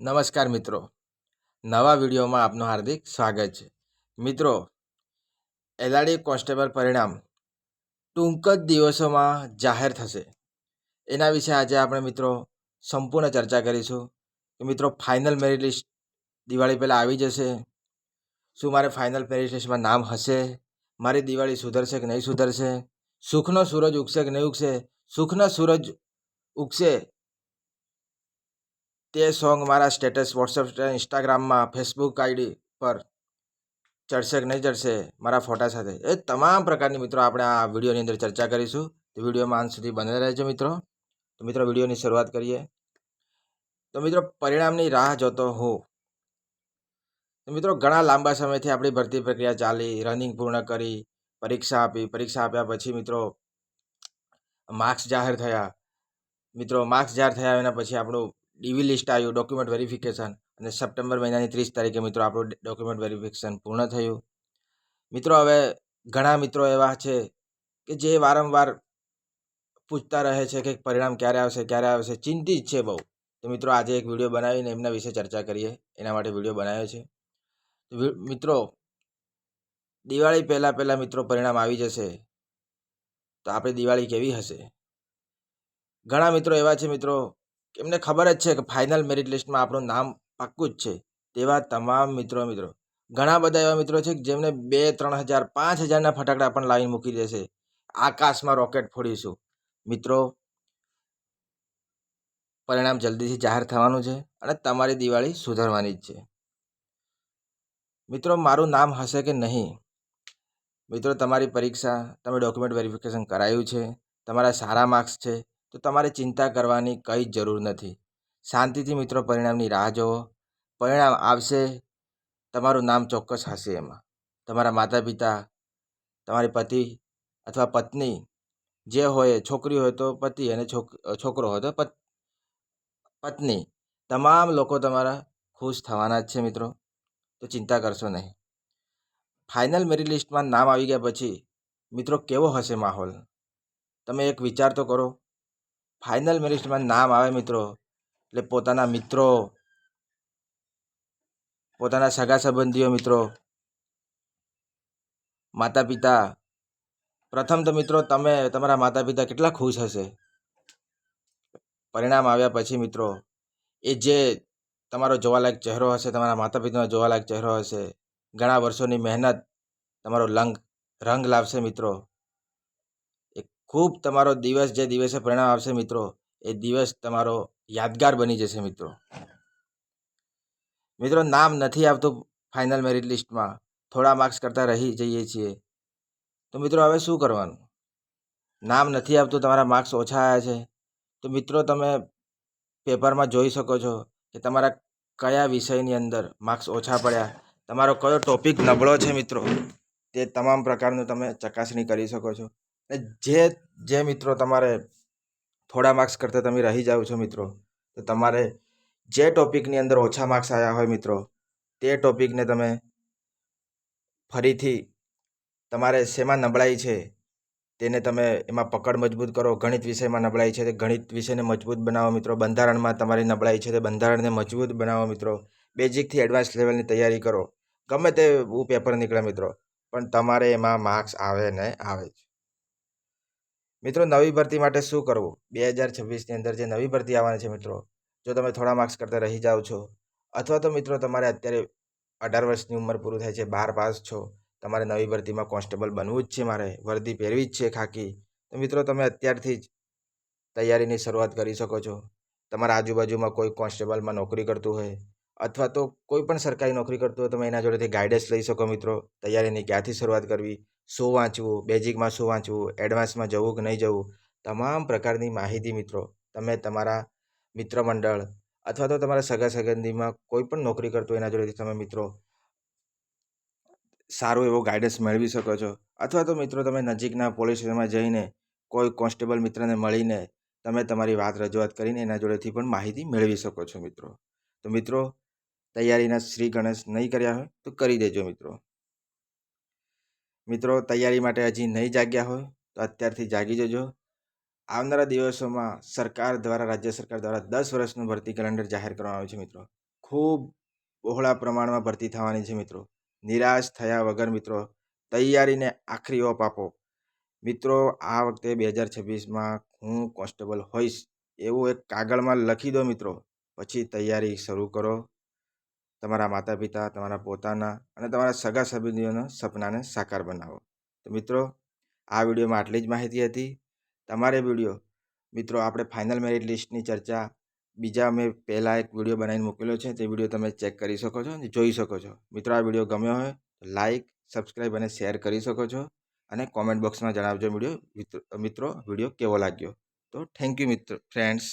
નમસ્કાર મિત્રો. નવા વિડીયોમાં આપનું હાર્દિક સ્વાગત છે. મિત્રો, એલઆરડી કોન્સ્ટેબલ પરિણામ ટૂંક જ દિવસોમાં જાહેર થશે. એના વિશે આજે આપણે મિત્રો સંપૂર્ણ ચર્ચા કરીશું કે મિત્રો ફાઇનલ મેરિટ લિસ્ટ દિવાળી પહેલાં આવી જશે. શું મારે ફાઇનલ મેરિટ લિસ્ટમાં નામ હશે? મારી દિવાળી સુધરશે કે નહીં સુધરશે? સુખનો સૂરજ ઉગશે કે નહીં ઉગશે? સુખનો સૂરજ ઉગશે તે સોંગ મારા સ્ટેટસ વોટ્સઅપ ઇન્સ્ટાગ્રામમાં, ફેસબુક આઈડી પર ચડશે કે નહીં ચડશે, મારા ફોટા સાથે. એ તમામ પ્રકારની મિત્રો, આપણે આ વિડીયોની અંદર ચર્ચા કરીશું. તો વિડીયોમાં અંત સુધી બને રહેજો મિત્રો. તો મિત્રો, વિડીયોની શરૂઆત કરીએ. તો મિત્રો, પરિણામની રાહ જોતો હું તો મિત્રો, ઘણા લાંબા સમયથી આપણી ભરતી પ્રક્રિયા ચાલી, રનિંગ પૂર્ણ કરી, પરીક્ષા આપી. પરીક્ષા આપ્યા પછી મિત્રો, માર્ક્સ જાહેર થયા. મિત્રો, માર્ક્સ જાહેર થયા એના પછી આપણું ડીવી લિસ્ટ આવ્યું, ડોક્યુમેન્ટ વેરિફિકેશન અને સપ્ટેમ્બર મહિનાની ત્રીસ તારીખે મિત્રો આપણું ડોક્યુમેન્ટ વેરિફિકેશન પૂર્ણ થયું. મિત્રો હવે ઘણા મિત્રો એવા છે કે જે વારંવાર પૂછતા રહે છે કે પરિણામ ક્યારે આવશે ક્યારે આવશે, ચિંતિત છે બહુ. તો મિત્રો આજે એક વીડિયો બનાવીને એમના વિશે ચર્ચા કરીએ, એના માટે વીડિયો બનાવ્યો છે. મિત્રો દિવાળી પહેલાં પહેલાં મિત્રો પરિણામ આવી જશે, તો આપણે દિવાળી કેવી હશે? ઘણા મિત્રો એવા છે મિત્રો એમને ખબર જ છે કે ફાઇનલ મેરિટ લિસ્ટમાં આપણું નામ પાક્કું જ છે. તેવા તમામ મિત્રો મિત્રો. ઘણા બધા એવા મિત્રો છે જેમને બે, ત્રણ હજાર, પાંચ હજારના ફટાકડા પણ લાવીને મૂકી દેશે આકાશમાં રોકેટ ફોડીશું. મિત્રો, પરિણામ જલ્દીથી જાહેર થવાનું છે અને તમારી દિવાળી સુધારવાની જ છે. મિત્રો, મારું નામ હશે કે નહીં? મિત્રો, તમારી પરીક્ષા, તમે ડોક્યુમેન્ટ વેરિફિકેશન કરાયું છે. તમારા સારા માર્ક્સ છે. તો તમારે ચિંતા કરવાની કંઈ જ જરૂર નથી. શાંતિથી મિત્રો પરિણામની રાહ જુઓ. પરિણામ આવશે, તમારું નામ ચોક્કસ હશે એમાં. તમારા માતા પિતા તમારી પતિ અથવા પત્ની જે હોય, છોકરી હોય તો પતિ અને છોકરો હોય તો પત્ની. તમામ લોકો તમારા ખુશ થવાના જ છે મિત્રો. તો ચિંતા કરશો નહીં. ફાઇનલ મેરિટ લિસ્ટમાં નામ આવી ગયા પછી મિત્રો કેવો હશે માહોલ? તમે એક વિચાર તો કરો. ફાઇનલ મેરિટમાં નામ આવે મિત્રો. એટલે પોતાના મિત્રો, પોતાના સગા સંબંધીઓ મિત્રો માતા પિતા પ્રથમ તો મિત્રો તમે, તમારા માતા પિતા કેટલા ખુશ હશે? પરિણામ આવ્યા પછી મિત્રો, એ જે તમારો જોવાલાયક ચહેરો હશે, તમારા માતા પિતાનો જોવાલાયક ચહેરો હશે, ઘણા વર્ષોની મહેનત, તમારો લંગ, રંગ લાવશે મિત્રો. ખૂબ તમારો દિવસ જે દિવસે પરિણામ આવશે મિત્રો, એ દિવસ તમારો યાદગાર બની જશે મિત્રો. મિત્રો, નામ નથી આવતું ફાઇનલ મેરિટ લિસ્ટમાં થોડા માર્ક્સ કરતાં રહી જઈએ છીએ. તો મિત્રો, હવે શું કરવાનું? નામ નથી આવતું, તમારા માર્ક્સ ઓછા આવ્યા છે. તો મિત્રો, તમે પેપરમાં જોઈ શકો છો કે તમારા કયા વિષયની અંદર માર્ક્સ ઓછા પડ્યા. તમારો કયો ટોપિક નબળો છે મિત્રો? તે તમામ પ્રકારનું તમે ચકાસણી કરી શકો છો. જે જે મિત્રો તમારે થોડા માર્ક્સ કરતાં તમે રહી જાઓ છો મિત્રો, તો તમારે જે ટોપિકની અંદર ઓછા માર્ક્સ આવ્યા હોય મિત્રો, તે ટોપિકને તમે ફરીથી તમારે શેમાં નબળાઈ છે, તેને તમે એમાં પકડ મજબૂત કરો, ગણિત વિષયમાં નબળાઈ છે તે ગણિત વિષયને મજબૂત બનાવો મિત્રો, બંધારણમાં તમારી નબળાઈ છે તે બંધારણને મજબૂત બનાવો મિત્રો બેઝિકથી એડવાન્સ લેવલની તૈયારી કરો, ગમે તે પેપર નીકળે મિત્રો, પણ તમારે એમાં માર્ક્સ આવે ને આવે જ. મિત્રો, નવી ભરતી માટે શું કરવું? બે હજાર છવ્વીસની અંદર જે નવી ભરતી આવવાની છે મિત્રો, જો તમે થોડા માર્ક્સ કરતાં રહી જાઓ છો, અથવા તો મિત્રો તમારે અત્યારે અઢાર વર્ષની ઉંમર પૂરું થાય છે, બાર પાસ છો, તમારે નવી ભરતીમાં કોન્સ્ટેબલ બનવું જ છે મારે, વર્દી પહેરવી જ છે ખાકી, તો મિત્રો તમે અત્યારથી જ તૈયારીની શરૂઆત કરી શકો છો. તમારા આજુબાજુમાં કોઈ કોન્સ્ટેબલમાં નોકરી કરતું હોય અથવા તો કોઈ પણ સરકારી નોકરી કરતો હોય, તમે એના જોડેથી ગાઈડન્સ લઈ શકો મિત્રો. તૈયારીની ક્યાંથી શરૂઆત કરવી, શું વાંચવું બેઝિકમાં શું વાંચવું એડવાન્સમાં જવું કે નહીં જવું, તમામ પ્રકારની માહિતી મિત્રો, તમે તમારા મિત્ર મંડળ અથવા તો તમારા સગા સંબંધીમાં કોઈ પણ નોકરી કરતો એના જોડેથી તમે મિત્રો સારું એવો ગાઈડન્સ મેળવી શકો છો. અથવા તો મિત્રો તમે નજીકના પોલીસ સ્ટેશનમાં જઈને કોઈ કોન્સ્ટેબલ મિત્રને મળીને તમે તમારી વાત રજૂઆત કરીને એના જોડેથી પણ માહિતી મેળવી શકો છો મિત્રો. તો મિત્રો તૈયારીના શ્રી ગણેશ નહીં કર્યા હોય તો કરી દેજો મિત્રો. મિત્રો, તૈયારી માટે હજી નહીં જાગ્યા હોય તો અત્યારથી જાગી જજો. આવનારા દિવસોમાં સરકાર દ્વારા, રાજ્ય સરકાર દ્વારા દસ વર્ષનું ભરતી કેલેન્ડર જાહેર કરવામાં આવ્યું છે મિત્રો. ખૂબ બહોળા પ્રમાણમાં ભરતી થવાની છે મિત્રો. નિરાશ થયા વગર મિત્રો, તૈયારીને આખરી ઓપ આપો. મિત્રો, આ વખતે બે હજાર છવ્વીસમાં હું કોન્સ્ટેબલ હોઈશ એવું એક કાગળમાં લખી દો મિત્રો. પછી તૈયારી શરૂ કરો. તમારા માતા પિતા તમારા પોતાના અને તમારા સગા સંબંધીઓના સપનાને સાકાર બનાવો. તો મિત્રો, આ વિડીયોમાં આટલી જ માહિતી હતી. તમારે વીડિયો, મિત્રો, આપણે ફાઇનલ મેરિટ લિસ્ટની ચર્ચા, બીજા મેં પહેલાં એક વીડિયો બનાવીને મૂકેલો છે, તે વીડિયો તમે ચેક કરી શકો છો અને જોઈ શકો છો. મિત્રો, આ વીડિયો ગમ્યો હોય તો લાઇક સબસ્ક્રાઈબ અને શેર કરી શકો છો અને કોમેન્ટ બોક્સમાં જણાવજો વીડિયો, મિત્રો વીડિયો કેવો લાગ્યો. તો થેન્ક યુ મિત્ર ફ્રેન્ડ્સ